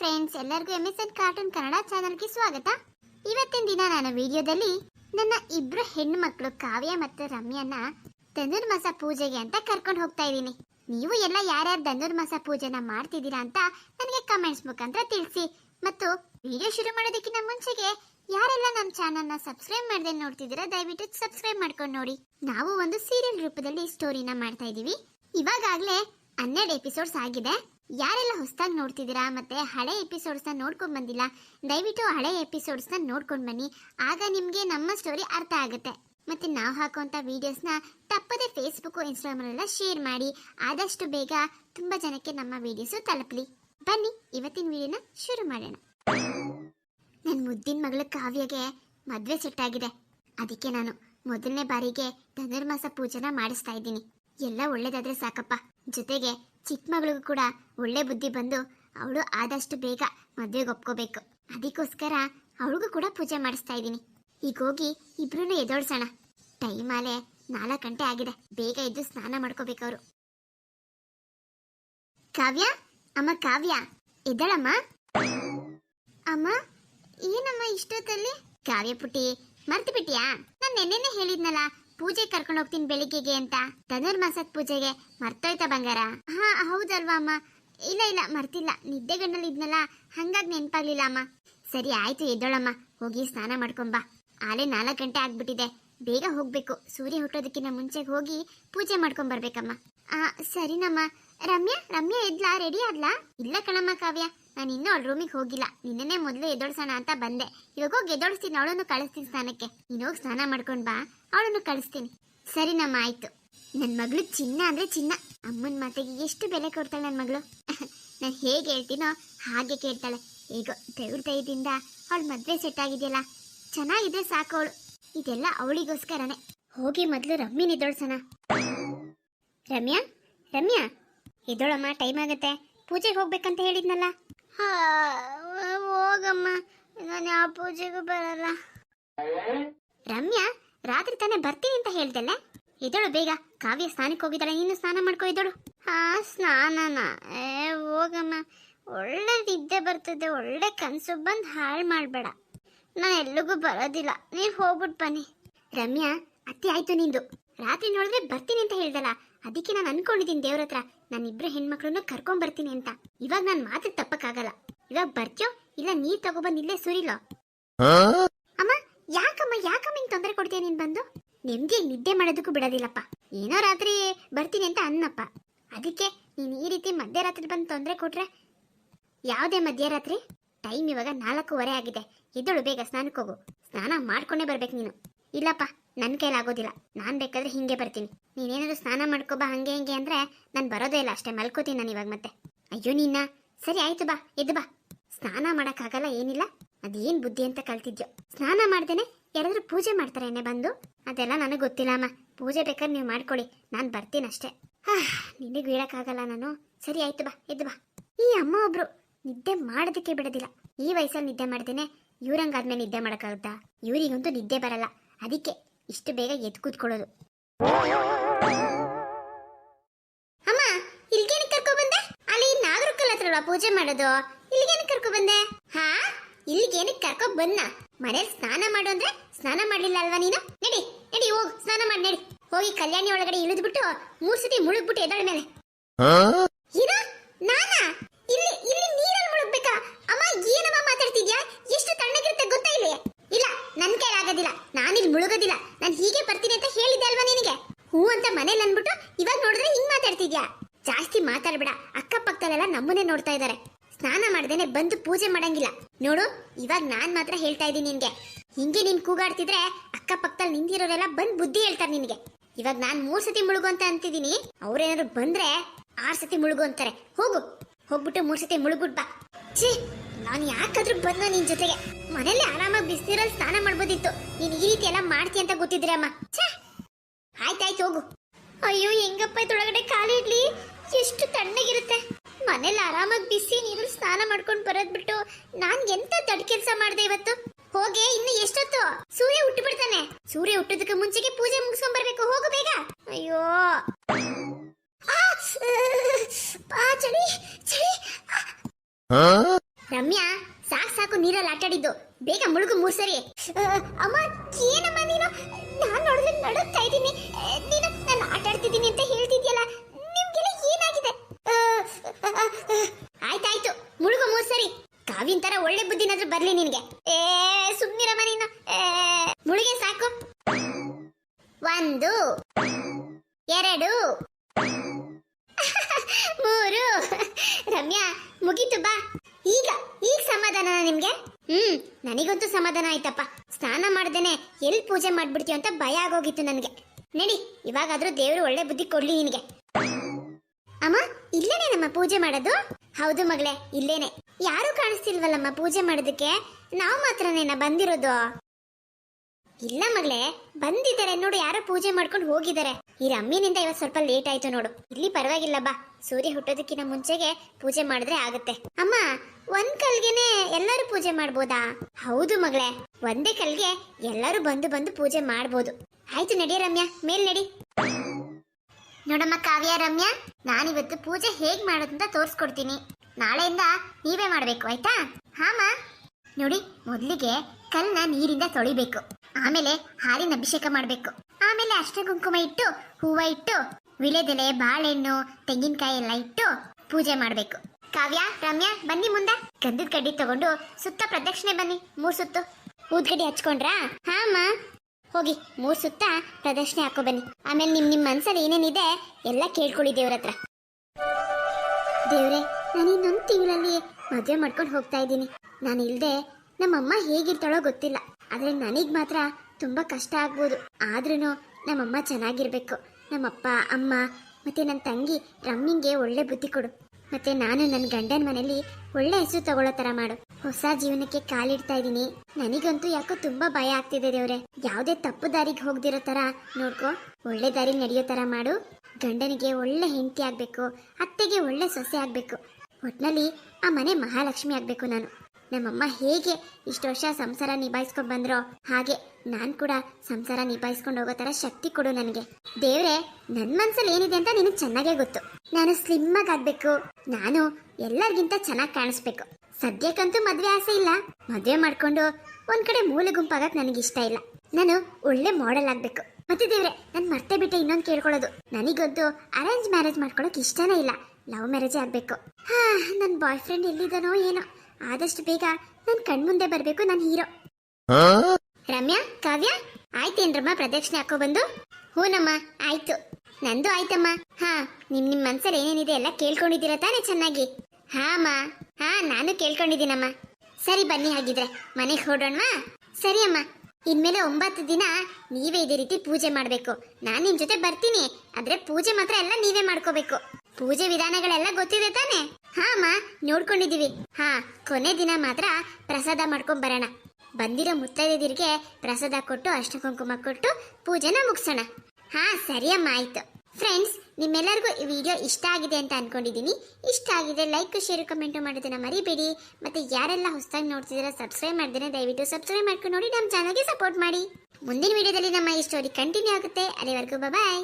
Friends ಎಲ್ಲರಿಗೂ M S N cartoon Kannada ಚಾನಲ್ಗೆ ಸ್ವಾಗತ. ಇವತ್ತಿನ ದಿನ ನಾನು ವಿಡಿಯೋದಲ್ಲಿ ನನ್ನ ಇಬ್ರು ಹೆಣ್ಣು ಮಕ್ಕಳು ಕಾವ್ಯ ಮತ್ತು ರಮ್ಯನ ಧನುರ್ಮಾಸ ಪೂಜೆಗೆ ಅಂತ ಕರ್ಕೊಂಡು ಹೋಗ್ತಾ ಇದ್ದೀನಿ. ನೀವು ಎಲ್ಲ ಯಾರ್ಯಾರು ಧನುರ್ಮಾಸ ಪೂಜೆನ ಮಾಡ್ತಿದ್ದೀರಾ ಅಂತ ನನಗೆ ಕಮೆಂಟ್ಸ್ ಮುಖಾಂತರ ತಿಳಿಸಿ. ಮತ್ತು ವಿಡಿಯೋ ಶುರು ಮಾಡೋದಕ್ಕಿಂತ ಮುಂಚೆಗೆ ಯಾರೆಲ್ಲ ನಮ್ಮ ಚಾನಲ್ನ ಸಬ್ಸ್ಕ್ರೈಬ್ ಮಾಡದೆ ನೋಡ್ತಿದ್ದೀರಾ ದಯವಿಟ್ಟು ಸಬ್ಸ್ಕ್ರೈಬ್ ಮಾಡ್ಕೊಂಡು ನೋಡಿ. ನಾವು ಒಂದು ಸೀರಿಯಲ್ ರೂಪದಲ್ಲಿ ಸ್ಟೋರಿನ ಮಾಡ್ತಾ ಇದ್ದೀವಿ. ಇವಾಗಲೇ ಹನ್ನೆರಡು ಎಪಿಸೋಡ್ಸ್ ಆಗಿದೆ. ಯಾರೆಲ್ಲ ಹೊಸದಾಗಿ ನೋಡ್ತಿದ್ದೀರಾ ಮತ್ತೆ ಹಳೆ ಎಪಿಸೋಡ್ಸ್ನ ನೋಡ್ಕೊಂಡ್ ಬಂದಿಲ್ಲ, ದಯವಿಟ್ಟು ಹಳೆ ಎಪಿಸೋಡ್ಸ್ನ ನೋಡ್ಕೊಂಡು ಬನ್ನಿ. ಆಗ ನಿಮಗೆ ನಮ್ಮ ಸ್ಟೋರಿ ಅರ್ಥ ಆಗುತ್ತೆ. ಮತ್ತೆ ನಾವು ಹಾಕುವಂಥ ವಿಡಿಯೋಸ್ನ ತಪ್ಪದೆ ಫೇಸ್ಬುಕ್ ಇನ್ಸ್ಟಾಗ್ರಾಮಲ್ಲೆಲ್ಲ ಶೇರ್ ಮಾಡಿ. ಆದಷ್ಟು ಬೇಗ ತುಂಬ ಜನಕ್ಕೆ ನಮ್ಮ ವೀಡಿಯೋಸು ತಲುಪಲಿ. ಬನ್ನಿ, ಇವತ್ತಿನ ವಿಡಿಯೋನ ಶುರು ಮಾಡೋಣ. ನನ್ನ ಮುದ್ದಿನ ಮಗಳ ಕಾವ್ಯಗೆ ಮದುವೆ ಸೆಟ್ ಆಗಿದೆ. ಅದಕ್ಕೆ ನಾನು ಮೊದಲನೇ ಬಾರಿಗೆ ಧನುರ್ಮಾಸ ಪೂಜೆನ ಮಾಡಿಸ್ತಾ ಇದ್ದೀನಿ. ಎಲ್ಲ ಒಳ್ಳೇದಾದ್ರೆ ಸಾಕಪ್ಪ. ಜೊತೆಗೆ ಚಿಕ್ಕಮಗಳಿಗೂ ಕೂಡ ಒಳ್ಳೆ ಬುದ್ಧಿ ಬಂದು ಅವಳು ಆದಷ್ಟು ಬೇಗ ಮದುವೆಗೆ ಒಪ್ಕೋಬೇಕು. ಅದಕ್ಕೋಸ್ಕರ ಅವಳಿಗೂ ಕೂಡ ಪೂಜೆ ಮಾಡಿಸ್ತಾ ಇದ್ದೀನಿ. ಈಗ ಹೋಗಿ ಇಬ್ರು ಎದೋಡ್ಸೋಣ ಟೈಮ್ ಆಲೆ ನಾಲ್ಕು ಗಂಟೆ ಆಗಿದೆ. ಬೇಗ ಎದ್ದು ಸ್ನಾನ ಮಾಡ್ಕೋಬೇಕು ಅವರು. ಕಾವ್ಯ? ಅಮ್ಮ ಕಾವ್ಯ? ಎದ್ದಳಮ್ಮ? ಅಮ್ಮ, ಏನಮ್ಮ ಇಷ್ಟೊತ್ತಲ್ಲಿ? ಕಾವ್ಯ ಪುಟ್ಟಿ ಮರ್ತು ಬಿಟ್ಟಿಯಾ ನಾನು ನೆನ್ನೆನೆ ಹೇಳಿದ್ನಲ್ಲ ಪೂಜೆ ಕರ್ಕೊಂಡು ಹೋಗ್ತೀನಿ ಬೆಳಿಗ್ಗೆಗೆ ಅಂತ. ಧನುರ್ಮಾಸದ ಪೂಜೆಗೆ ಮರ್ತೋಯ್ತಾ ಬಂಗಾರ? ಹಾ, ಹೌದಲ್ವಾ ಅಮ್ಮ. ಇಲ್ಲ ಇಲ್ಲ, ಮರ್ತಿಲ್ಲ. ನಿದ್ದೆಗಣ್ಣಲ್ಲಿ ಇದ್ನಲ್ಲ, ಹಂಗಾಗಿ ನೆನಪಾಗ್ಲಿಲ್ಲ ಅಮ್ಮ. ಸರಿ, ಆಯ್ತು, ಎದ್ದೋಳಮ್ಮ. ಹೋಗಿ ಸ್ನಾನ ಮಾಡ್ಕೊಂಬಾ ಆಲೆ ನಾಲ್ಕು ಗಂಟೆ ಆಗ್ಬಿಟ್ಟಿದೆ. ಬೇಗ ಹೋಗ್ಬೇಕು. ಸೂರ್ಯ ಹುಟ್ಟೋದಕ್ಕಿಂತ ಮುಂಚೆಗೆ ಹೋಗಿ ಪೂಜೆ ಮಾಡ್ಕೊಂಡ್ ಬರ್ಬೇಕಮ್ಮ. ಆ, ಸರಿನಮ್ಮ. ರಮ್ಯಾ ರಮ್ಯಾ ಎದ್ಲಾ? ರೆಡಿ ಆದ್ಲಾ ಇಲ್ಲ ಕಣಮ್ಮ, ಕಾವ್ಯ. ನಾನು ಇನ್ನೂ ಅವಳ ರೂಮಿಗೆ ಹೋಗಿಲ್ಲ. ನಿನ್ನೆ ಮೊದಲು ಎದೋಡ್ಸೋಣ ಅಂತ ಬಂದೆ. ಇವಾಗ ಹೋಗಿ ಎದೋಡಿಸ್ತೀನಿ ಅವಳನ್ನು ಕಳಿಸ್ತೀನಿ ಸ್ನಾನಕ್ಕೆ. ನೀನು ಹೋಗಿ ಸ್ನಾನ ಮಾಡ್ಕೊಂಡು ಬಾ, ಅವಳನ್ನು ಕಳಿಸ್ತೀನಿ. ಸರಿನಮ್ಮ ಆಯ್ತು. ನನ್ನ ಮಗಳು ಚಿನ್ನ ಅಂದ್ರೆ ಚಿನ್ನ. ಅಮ್ಮನ ಮಾತಿಗೆ ಎಷ್ಟು ಬೆಲೆ ಕೊಡ್ತಾಳೆ ನನ್ನ ಮಗಳು? ನಾನು ಹೇಗೆ ಹೇಳ್ತೀನೋ ಹಾಗೆ ಕೇಳ್ತಾಳೆ. ಈಗ ದೇವ್ರ ದಯದಿಂದ ಅವಳ ಮದ್ವೆ ಸೆಟ್ ಆಗಿದೆಯಲ್ಲ ಚೆನ್ನಾಗಿದೆ ಸಾಕು ಅವಳು. ಇದೆಲ್ಲ ಅವಳಿಗೋಸ್ಕರನೇ. ಹೋಗಿ ಮೊದಲು ರಮ್ಮಿನ ಎದ್ದೋಳ್ಸೋಣ ರಮ್ಯಾ? ರಮ್ಯಾ? ಎದ್ದೋಳಮ್ಮ, ಟೈಮ್ ಆಗುತ್ತೆ. ಪೂಜೆಗೆ ಹೋಗ್ಬೇಕಂತ ಹೇಳಿದ್ನಲ್ಲ. ಹೋಗಮ್ಮ. ನಾನು ಯಾವ ಪೂಜೆಗೂ ಬರಲ್ಲ. ರಮ್ಯಾ, ರಾತ್ರಿ ತಾನೇ ಬರ್ತೀನಿ ಅಂತ ಹೇಳ್ದಲ್ಲ? ಇದ್ದಳು ಬೇಗ. ಕಾವ್ಯ ಸ್ನಾನಕ್ಕೆ ಹೋಗಿದ್ದಾಳೆ. ನೀನು ಸ್ನಾನ ಮಾಡ್ಕೊ ಇದ್ದಳು. ಹಾ, ಸ್ನಾನನ. ಏ, ಹೋಗಮ್ಮ. ಒಳ್ಳೆ ನಿದ್ದೆ ಬರ್ತದೆ. ಒಳ್ಳೆ ಕನಸು ಬಂದು ಹಾಳು ಮಾಡಬೇಡ. ನಾನು ಎಲ್ಲಿಗೂ ಬರೋದಿಲ್ಲ. ನೀವು ಹೋಗ್ಬಿಟ್ಟು ಬನ್ನಿ. ರಮ್ಯಾ, ಅತ್ತೆ ಆಯ್ತು ನಿಂದು. ರಾತ್ರಿ ನೋಡಿದ್ರೆ ಬರ್ತೀನಿ ಅಂತ ಹೇಳ್ದಲ್ಲ. ಅದಕ್ಕೆ ನಾನು ಅನ್ಕೊಂಡಿದ್ದೀನಿ ದೇವ್ರ ಹತ್ರ. ನನ್ನ ಇಬ್ರು ಹೆಣ್ಮಕ್ಳನ್ನು ಕರ್ಕೊಂಡ್ ಬರ್ತೀನಿ ಅಂತ. ಇವಾಗ ನಾನು ಮಾತ್ರ ತಪ್ಪಕ್ಕಾಗಲ್ಲ. ಇವಾಗ ಬರ್ತ್ಯೋ ಇಲ್ಲ ನೀರ್ ತಗೊಬಂದ್ ಇಲ್ಲೇ ಸುರಿಲೋ? ಅಮ್ಮ ಯಾಕಮ್ಮ ಯಾಕಮ್ಮ ಹಿಂಗ್ ತೊಂದರೆ ಕೊಡ್ತೀಯ ನೀನ್ ಬಂದು? ನೆಮ್ಮದಿಯಾಗಿ ನಿದ್ದೆ ಮಾಡೋದಕ್ಕೂ ಬಿಡೋದಿಲ್ಲಪ್ಪ. ಏನೋ ರಾತ್ರಿ ಬರ್ತೀನಿ ಅಂತ ಅನ್ನಪ್ಪ. ಅದಕ್ಕೆ ನೀನು ಈ ರೀತಿ ಮಧ್ಯರಾತ್ರಿ ಬಂದು ತೊಂದರೆ ಕೊಟ್ರೆ? ಯಾವುದೇ ಮಧ್ಯರಾತ್ರಿ? ಟೈಮ್ ಇವಾಗ ನಾಲ್ಕೂವರೆ ಆಗಿದೆ. ಎದ್ದಳು ಬೇಗ ಸ್ನಾನಕ್ಕೆ ಹೋಗು ಸ್ನಾನ ಮಾಡ್ಕೊಂಡೇ ಬರ್ಬೇಕು ನೀನು. ಇಲ್ಲಪ್ಪ ನನ್ನ ಕೈಲಾಗೋದಿಲ್ಲ ನಾನು ಬೇಕಾದ್ರೆ ಹಿಂಗೆ ಬರ್ತೀನಿ. ನೀನೇನಾದ್ರು ಸ್ನಾನ ಮಾಡ್ಕೊ ಬಾ ಹಂಗೆ ಹಿಂಗೆ ಅಂದ್ರೆ ನಾನು ಬರೋದೇ ಇಲ್ಲ, ಅಷ್ಟೇ ಮಲ್ಕೋತೀನಿ ನಾನು ಇವಾಗ ಮತ್ತೆ. ಅಯ್ಯೋ ನಿನ್ನ ಸರಿ ಆಯ್ತು ಬಾ, ಎದ್ದು ಬಾ. ಸ್ನಾನ ಮಾಡೋಕ್ಕಾಗಲ್ಲ ಏನಿಲ್ಲ, ಅದೇನ್ ಬುದ್ಧಿ ಅಂತ ಕಲ್ತಿದ್ಯೋ. ಸ್ನಾನ ಮಾಡ್ದೇನೆ ಯಾರಾದ್ರೂ ಪೂಜೆ ಮಾಡ್ತಾರೆ ಎಣ್ಣೆ ಬಂದು? ಅದೆಲ್ಲ ನನಗೆ ಗೊತ್ತಿಲ್ಲ ಅಮ್ಮ. ಪೂಜೆ ಬೇಕಾದ್ರೆ ನೀವು ಮಾಡ್ಕೊಳ್ಳಿ ನಾನು ಬರ್ತೀನಿ ಅಷ್ಟೇ. ನಿನಗೆ ಹೇಳೋಕ್ಕಾಗಲ್ಲ ನಾನು. ಸರಿ ಆಯ್ತು ಬಾ, ಎದ್ದು ಬಾ. ಈ ಅಮ್ಮ ಒಬ್ರು ನಿದ್ದೆ ಮಾಡೋದಕ್ಕೆ ಬಿಡೋದಿಲ್ಲ. ಈ ವಯಸ್ಸಲ್ಲಿ ನಿದ್ದೆ ಮಾಡ್ದೇನೆ ಇವ್ರಂಗಾದ್ಮೇಲೆ ನಿದ್ದೆ ಮಾಡೋಕ್ಕಾಗುತ್ತಾ? ಇವರಿಗಂತೂ ನಿದ್ದೆ ಬರಲ್ಲ. ಅದಕ್ಕೆ ಇಷ್ಟು ಬೇಗ ಎದ್ದು ಕೂತ್ಕೊಳ್ಳೋದು. ಅಮ್ಮ ಇಲ್ಗೇನೆ ಕರ್ಕೊ ಬಂದೆ? ಅಲ್ಲಿ ನಾಗರಕಲ್ ಹತ್ರ ಪೂಜೆ ಮಾಡೋದು? ಇಲ್ಲಿಗೇನೆ ಕರ್ಕೊ ಬಂದೆ? ಹಾ? ಇಲ್ಲಿಗೇನೆ ಕರ್ಕೊ ಬಂದ ಮನೇಲಿ ಸ್ನಾನ ಮಾಡು ಅಂದ್ರೆ ಸ್ನಾನ ಮಾಡ್ಲಿಲ್ಲ ಅಲ್ವಾ ನೀನು? ನಡಿ ನಡಿ ಹೋಗಿ. ಸ್ನಾನ ಮಾಡಿ ನಡಿ. ಹೋಗಿ ಕಲ್ಯಾಣಿ ಒಳಗಡೆ ಇಳಿದ್ಬಿಟ್ಟು ಮೂರ್ ಸತಿ ಮುಳುಗ್ಬಿಟ್ಟು ಎದಳ ಮೇಲೆ. ಏನ? ನಾನಾ ಇಲ್ಲಿ ಇಲ್ಲಿ ನೀರಲ್ಲಿ ಮುಳುಗ್ಬೇಕಾ ಅಮ್ಮ ಏನಮ್ಮ ಮಾತಾಡ್ತಿದ್ಯಾ ಎಷ್ಟು ತಣ್ಣಗಿರುತ್ತೆ ಗೊತ್ತಾ ಇಲ್ಲಿ ಇಲ್ಲ ನನ್ ಕೈ ಆಗೋದಿಲ್ಲ ನಾನಿಲ್ಲಿ ಮುಳುಗೋದಿಲ್ಲ. ನಾನು ಹೀಗೆ ಬರ್ತೀನಿ ಅಂತ ಹೇಳಿದ್ದೆ ಅಲ್ವಾ ನಿನಗೆ? ಹೂ ಅಂತ ಮನೇಲಿ ಅಂದ್ಬಿಟ್ಟು ಇವಾಗ ನೋಡಿದ್ರೆ ಹಿಂಗ್ ಮಾತಾಡ್ತಿದ್ಯಾ? ಜಾಸ್ತಿ ಮಾತಾಡ್ಬೇಡ. ಅಕ್ಕಪಕ್ಕದಲ್ಲೆಲ್ಲ ನಮ್ಮನ್ನೇ ನೋಡ್ತಾ ಇದ್ದಾರೆ ಸ್ನಾನ ಮಾಡ್ದೇನೆ ಬಂದು ಪೂಜೆ ಮಾಡಂಗಿಲ್ಲ. ನೋಡು, ಇವಾಗ ನಾನ್ ಮಾತ್ರ ಹೇಳ್ತಾ ಇದ್ದೀನಿ ನಿನ್ಗೆ. ಹಿಂಗೆ ನೀನ್ ಕೂಗಾಡ್ತಿದ್ರೆ ಅಕ್ಕಪಕ್ಕದಲ್ಲಿ ನಿಂತಿರೋರೆಲ್ಲ ಬಂದ್ ಬುದ್ಧಿ ಹೇಳ್ತಾರೆ ನಿನ್ಗೆ. ಇವಾಗ ನಾನ್ ಮೂರ್ ಸತಿ ಮುಳುಗು ಅಂತ ಅಂತಿದ್ದೀನಿ. ಅವ್ರೇನಾದ್ರು ಬಂದ್ರೆ ಆರ್ ಸತಿ ಮುಳುಗು ಅಂತಾರೆ. ಹೋಗು. ಹೋಗ್ಬಿಟ್ಟು ಮೂರ್ ಸತಿ ಮುಳುಗ್ಬಿಟ್ ಬಾ. ಛೀ! ನಾನು ಯಾಕಾದ್ರೂ ಬಂದ ನಿನ್ ಜೊತೆಗೆ. ಮನೇಲಿ ಆರಾಮಾಗಿ ಬಿಸಿನೀರಲ್ಲಿ ಸ್ನಾನ ಮಾಡ್ಬೋದಿತ್ತು. ನೀನ್ ಈ ರೀತಿ ಎಲ್ಲ ಮಾಡ್ತಿ ಅಂತ ಗೊತ್ತಿದ್ರೆ ಅಮ್ಮ. ಆಯ್ತಾಯ್ತು, ಹೋಗು. ಅಯ್ಯೋ, ಹೆಂಗಪ್ಪ ಇದೊಳಗಡೆ ಕಾಲು ಇಡ್ಲಿ ಎಷ್ಟು ತಣ್ಣಗಿರುತ್ತೆ. ಮನೇಲಿ ಆರಾಮಾಗಿ ಬಿಸಿ ನೀರು ಸ್ನಾನ ಮಾಡ್ಕೊಂಡು ಬರೋದ್ ಬಿಟ್ಟು ನಾನ್ ಎಂತ ದೊಡ್ಡ ಕೆಲಸ ಮಾಡ್ದೆ ಇವತ್ತು? ಹೋಗಿ, ಇನ್ನು ಎಷ್ಟೊತ್ತು? ಸೂರ್ಯ ಹುಟ್ಟು ಬಿಡ್ತಾನೆ ಸೂರ್ಯ ಹುಟ್ಟೋದಕ್ಕೆ ಮುಂಚೆಗೆ ಪೂಜೆ ಮುಗಿಸ್ಕೊಂಡ್ ಎರಡು. ಮೂರು. ರಮ್ಯಾ, ಮುಗೀತು ಬಾ. ಈಗ ಈಗ ಸಮಾಧಾನ ನಿಮ್ಗೆ? ಹ್ಮ್, ನನಗಂತೂ ಸಮಾಧಾನ ಆಯ್ತಪ್ಪ. ಸ್ನಾನ ಮಾಡ್ದೇನೆ ಎಲ್ಲಿ ಪೂಜೆ ಮಾಡ್ಬಿಡ್ತೀವಿ ಅಂತ ಭಯ ಆಗೋಗಿತ್ತು ನನಗೆ. ನಡಿ, ಇವಾಗಾದ್ರೂ ದೇವರು ಒಳ್ಳೆ ಬುದ್ಧಿ ಕೊಡ್ಲಿ ನಿನಗೆ. ಅಮ್ಮ, ಇಲ್ಲೇನೆ ನಮ್ಮ ಪೂಜೆ ಮಾಡೋದು? ಹೌದು ಮಗಳೇ, ಇಲ್ಲೇನೆ. ಯಾರು ಕಾಣಿಸ್ತಿಲ್ವಲ್ಲಮ್ಮ ಪೂಜೆ ಮಾಡೋದಕ್ಕೆ? ನಾವು ಮಾತ್ರನೇನ ಬಂದಿರೋದು? ಇಲ್ಲ ಮಗಳೇ, ಬಂದಿದ್ದಾರೆ. ನೋಡು, ಯಾರೋ ಪೂಜೆ ಮಾಡ್ಕೊಂಡು ಹೋಗಿದ್ದಾರೆ. ಈ ರಮ್ಮಿನಿಂದ ಇವತ್ತು ಸ್ವಲ್ಪ ಲೇಟ್ ಆಯ್ತು ನೋಡು. ಇಲ್ಲಿ ಪರವಾಗಿಲ್ಲ ಬಾ. ಸೂರ್ಯ ಹುಟ್ಟೋದಕ್ಕಿಂತ ಮುಂಚೆಗೆ ಪೂಜೆ ಮಾಡಿದ್ರೆ ಆಗುತ್ತೆ. ಅಮ್ಮ, ಒಂದ್ ಕಲ್ಗೆನೆ ಎಲ್ಲರೂ ಪೂಜೆ ಮಾಡ್ಬೋದಾ? ಹೌದು ಮಗಳೇ. ಒಂದೇ ಕಲ್ಗೆ ಎಲ್ಲರೂ ಬಂದು ಬಂದು ಪೂಜೆ ಮಾಡ್ಬೋದು. ಆಯ್ತು ನಡಿ ರಮ್ಯಾ, ಮೇಲ್ ನಡಿ. ನೋಡಮ್ಮ ಕಾವ್ಯ, ರಮ್ಯಾ, ನಾನಿವತ್ತು ಪೂಜೆ ಹೇಗ್ ಮಾಡೋದಂತ ತೋರಿಸ್ಕೊಡ್ತೀನಿ. ನಾಳೆಯಿಂದ ನೀವೇ ಮಾಡ್ಬೇಕು, ಆಯ್ತಾ? ಹಾಮ ನೋಡಿ, ಮೊದಲಿಗೆ ಕಲ್ನ ನೀರಿಂದ ತೊಳಿಬೇಕು. ಆಮೇಲೆ ಹಾಲಿನ ಅಭಿಷೇಕ ಮಾಡಬೇಕು. ಆಮೇಲೆ ಅಷ್ಟ ಕುಂಕುಮ ಇಟ್ಟು, ಹೂವ ಇಟ್ಟು ವಿಳೆದೆಲೆ ಬಾಳೆಹಣ್ಣು, ತೆಂಗಿನಕಾಯಿ ಎಲ್ಲ ಇಟ್ಟು ಪೂಜೆ ಮಾಡಬೇಕು. ಕಾವ್ಯ, ರಮ್ಯಾ, ಬನ್ನಿ ಮುಂದೆ. ಗಂಧದ ಕಡ್ಡಿ ತಗೊಂಡು ಸುತ್ತ ಪ್ರದಕ್ಷಿಣೆ ಬನ್ನಿ, ಮೂರು ಸುತ್ತು. ಊದ್ಗಡ್ಡಿ ಹಚ್ಕೊಂಡ್ರಾ? ಹಾಮ ಹೋಗಿ, ಮೂರ್ ಸುತ್ತ ಪ್ರದಕ್ಷಿಣೆ ಹಾಕೋ ಬನ್ನಿ. ಆಮೇಲೆ ನಿಮ್ ನಿಮ್ ಮನ್ಸಲ್ಲಿ ಏನೇನಿದೆ ಎಲ್ಲ ಕೇಳ್ಕೊಳ್ಳಿ ದೇವ್ರ ಹತ್ರ. ದೇವ್ರೆ, ನಾನು ತಿಂಗಳಲ್ಲಿ ಮದುವೆ ಮಾಡ್ಕೊಂಡು ಹೋಗ್ತಾ ಇದ್ದೀನಿ. ನಾನು ಇಲ್ದೆ ನಮ್ಮಮ್ಮ ಹೇಗಿರ್ತಾಳೋ ಗೊತ್ತಿಲ್ಲ. ಆದ್ರೆ ನನಗೆ ಮಾತ್ರ ತುಂಬ ಕಷ್ಟ ಆಗ್ಬೋದು. ಆದ್ರೂ ನಮ್ಮಮ್ಮ ಚೆನ್ನಾಗಿರ್ಬೇಕು. ನಮ್ಮಪ್ಪ, ಅಮ್ಮ ಮತ್ತು ನನ್ನ ತಂಗಿ ರಮ್ಮಿಂಗೆ ಒಳ್ಳೆ ಬುದ್ಧಿ ಕೊಡು. ಮತ್ತು ನಾನು ನನ್ನ ಗಂಡನ ಮನೇಲಿ ಒಳ್ಳೆ ಹೆಸರು ತಗೊಳ್ಳೋ ಥರ ಮಾಡು. ಹೊಸ ಜೀವನಕ್ಕೆ ಕಾಲಿಡ್ತಾ ಇದ್ದೀನಿ. ನನಗಂತೂ ಯಾಕೋ ತುಂಬ ಭಯ ಆಗ್ತಿದೆ ದೇವ್ರೆ. ಯಾವುದೇ ತಪ್ಪು ದಾರಿಗೆ ಹೋಗ್ದಿರೋ ಥರ ನೋಡ್ಕೋ. ಒಳ್ಳೆ ದಾರಿ ನಡೆಯೋ ಥರ ಮಾಡು. ಗಂಡನಿಗೆ ಒಳ್ಳೆ ಹೆಂಡತಿ ಆಗಬೇಕು. ಅತ್ತೆಗೆ ಒಳ್ಳೆ ಸೊಸೆ ಆಗಬೇಕು. ಒಟ್ನಲ್ಲಿ ಆ ಮನೆ ಮಹಾಲಕ್ಷ್ಮಿ ಆಗಬೇಕು ನಾನು. ನಮ್ಮಮ್ಮ ಹೇಗೆ ಇಷ್ಟು ವರ್ಷ ಸಂಸಾರ ನಿಭಾಯಿಸ್ಕೊಂಡು ಬಂದ್ರೋ ಹಾಗೆ ನಾನು ಕೂಡ ಸಂಸಾರ ನಿಭಾಯಿಸ್ಕೊಂಡು ಹೋಗೋ ಥರ ಶಕ್ತಿ ಕೊಡು ನನಗೆ. ದೇವ್ರೆ ನನ್ನ ಮನಸ್ಸಲ್ಲಿ ಏನಿದೆ ಅಂತ ನಿನಗೆ ಚೆನ್ನಾಗೇ ಗೊತ್ತು. ನಾನು ಸ್ಲಿಮ್ ಆಗಬೇಕು ನಾನು ಎಲ್ಲರಿಗಿಂತ ಚೆನ್ನಾಗಿ ಕಾಣಿಸ್ಬೇಕು. ಸದ್ಯಕ್ಕಂತೂ ಮದುವೆ ಆಸೆ ಇಲ್ಲ. ಮದುವೆ ಮಾಡ್ಕೊಂಡು ಒಂದು ಕಡೆ ಮೂಲೆ ಗುಂಪಾಗಕ್ಕೆ ನನಗೆ ಇಷ್ಟ ಇಲ್ಲ. ನಾನು ಒಳ್ಳೆ ಮಾಡೆಲ್ ಆಗಬೇಕು. ಮತ್ತೆ ದೇವ್ರೆ, ನಾನು ಮರ್ತೆ ಬಿಟ್ಟೆ ಇನ್ನೊಂದು ಕೇಳ್ಕೊಳ್ಳೋದು. ನನಗಂತೂ ಅರೇಂಜ್ ಮ್ಯಾರೇಜ್ ಮಾಡ್ಕೊಳಕ್ ಇಷ್ಟನೇ ಇಲ್ಲ. ಲವ್ ಮ್ಯಾರೇಜ್ ಆಗಬೇಕು. ಹಾ ನನ್ನ ಬಾಯ್ ಫ್ರೆಂಡ್ ಎಲ್ಲಿದ್ದಾನೋ ಏನೋ. ಆದಷ್ಟು ಬೇಗ ನನ್ ಕಣ್ಮುಂದೆ ಬರ್ಬೇಕು ನನ್ ಹೀರೋ. ರಮ್ಯಾ ಕಾವ್ಯ ಆಯ್ತೇನ್ರಮ್ಮ ಪ್ರದಕ್ಷಿಣೆ ಹಾಕೋ ಬಂದು? ಹೂನಮ್ಮ ಆಯ್ತು. ನಂದು ಆಯ್ತಮ್ಮ. ಹಾ ನಿಮ್ ನಿಮ್ ಮನ್ಸಲ್ಲಿ ಏನೇನಿದೆ ಎಲ್ಲ ಕೇಳ್ಕೊಂಡಿದ್ದೀರಾ ತಾನೇ ಚೆನ್ನಾಗಿ? ಹಾ ಅಮ್ಮ. ಹಾ ನಾನು ಕೇಳ್ಕೊಂಡಿದ್ದೀನಮ್ಮ. ಸರಿ ಬನ್ನಿ ಹಾಗಿದ್ರೆ. ಮನೆಗೆ ಹೊರಡೋಣವಾ ಸರಿ ಅಮ್ಮ. ಇನ್ಮೇಲೆ ಒಂಬತ್ತು ದಿನ ನೀವೇ ಇದೇ ರೀತಿ ಪೂಜೆ ಮಾಡಬೇಕು. ನಾನು ನಿಮ್ ಜೊತೆ ಬರ್ತೀನಿ. ಆದ್ರೆ ಪೂಜೆ ಮಾತ್ರ ಎಲ್ಲ ನೀವೇ ಮಾಡ್ಕೋಬೇಕು. ಪೂಜೆ ವಿಧಾನಗಳೆಲ್ಲ ಗೊತ್ತಿದೆ ತಾನೆ? ಹಾ ಅಮ್ಮ ನೋಡ್ಕೊಂಡಿದೀವಿ ಹಾ, ಕೊನೆ ದಿನ ಮಾತ್ರ ಪ್ರಸಾದ ಮಾಡ್ಕೊಂಡ್ ಬರೋಣ. ಬಂದಿರೋ ಮುತ್ತೈದೆಯರಿಗೆ ಪ್ರಸಾದ ಕೊಟ್ಟು ಅಷ್ಟ ಕುಂಕುಮ ಕೊಟ್ಟು ಪೂಜೆನ ಮುಗಿಸೋಣ. ಹಾ ಸರಿ ಅಮ್ಮ ಆಯ್ತು. ಫ್ರೆಂಡ್ಸ್ ನಿಮ್ಮೆಲ್ಲರಿಗೂ ಈ ವಿಡಿಯೋ ಇಷ್ಟ ಆಗಿದೆ ಅಂತ ಅನ್ಕೊಂಡಿದ್ದೀನಿ. ಇಷ್ಟ ಆಗಿದೆ ಲೈಕ್ ಶೇರ್ ಕಮೆಂಟ್ ಮಾಡೋದನ್ನ ಮರಿಬೇಡಿ. ಮತ್ತೆ ಯಾರೆಲ್ಲ ಹೊಸದಾಗಿ ನೋಡ್ತಿದ್ದೀರಾ ಸಬ್ಸ್ಕ್ರೈಬ್ ಮಾಡ್ದೇನೆ ದಯವಿಟ್ಟು ಸಬ್ಸ್ಕ್ರೈಬ್ ಮಾಡ್ಕೊಂಡು ನೋಡಿ, ನಮ್ಮ ಚಾನಲ್ಗೆ ಸಪೋರ್ಟ್ ಮಾಡಿ. ಮುಂದಿನ ವಿಡಿಯೋದಲ್ಲಿ ನಮ್ಮ ಈ ಸ್ಟೋರಿ ಕಂಟಿನ್ಯೂ ಆಗುತ್ತೆ. ಅಲ್ಲಿವರೆಗೂ ಬಾಯ್